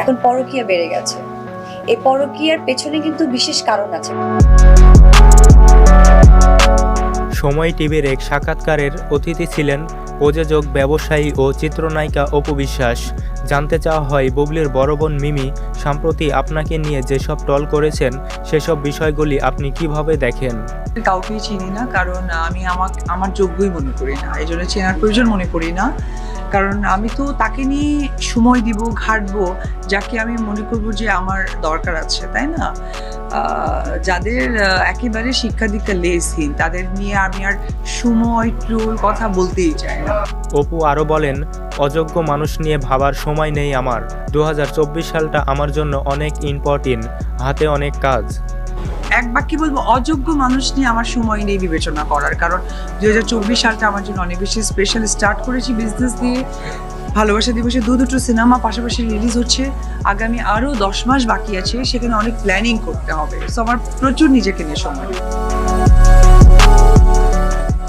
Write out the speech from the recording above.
এখন পরকীয়া বেড়ে গেছে। এই পরকীয়ার পেছনে কিন্তু বিশেষ কারণ আছে। সময় টিভির এক সাক্ষাৎকারের অতিথি ছিলেন প্রযোজক ব্যবসায়ী ও চিত্রনায়িকা অপু বিশ্বাস। জানতে চাওয়া হয় বুবলির বড় বোন মিমি সম্প্রতি আপনাকে নিয়ে যেসব টল করেছেন সেসব বিষয়গুলি আপনি কীভাবে দেখেন? কাউকেই চিনি না কারণ আমি আমার আমার যোগ্যই মনে করি না। এই জন্য চেনার প্রয়োজন মনে করি না। কারণ আমি তো তাকে নিয়ে সময় দিব, ঘাটবো, যাকে আমি মনে করব যে আমার দরকার আছে, তাই না? যাদের একেবারে শিক্ষা দীক্ষা লেসহীন তাদের নিয়ে আমি আর সময় ট্রোল কথা বলতেই চাই না। অপু আরও বলেন, অযোগ্য মানুষ নিয়ে ভাবার সময় নেই আমার। দু হাজার চব্বিশ সালটা আমার জন্য অনেক ইম্পর্টেন্ট হাতে অনেক কাজ। এক বাক্যে বলব, অযোগ্য মানুষ নিয়ে আমার সময় নেই বিবেচনা করার। কারণ দু হাজার চব্বিশ সালটা আমার জন্য অনেক বেশি স্পেশাল স্টার্ট করেছি বিজনেস দিয়ে। ভালোবাসা দিবসে দু দুটো সিনেমা পাশাপাশি রিলিজ হচ্ছে। আগামী আরও দশ মাস বাকি আছে, সেখানে অনেক প্ল্যানিং করতে হবে। সো আমার প্রচুর নিজেকে নিয়ে সময়।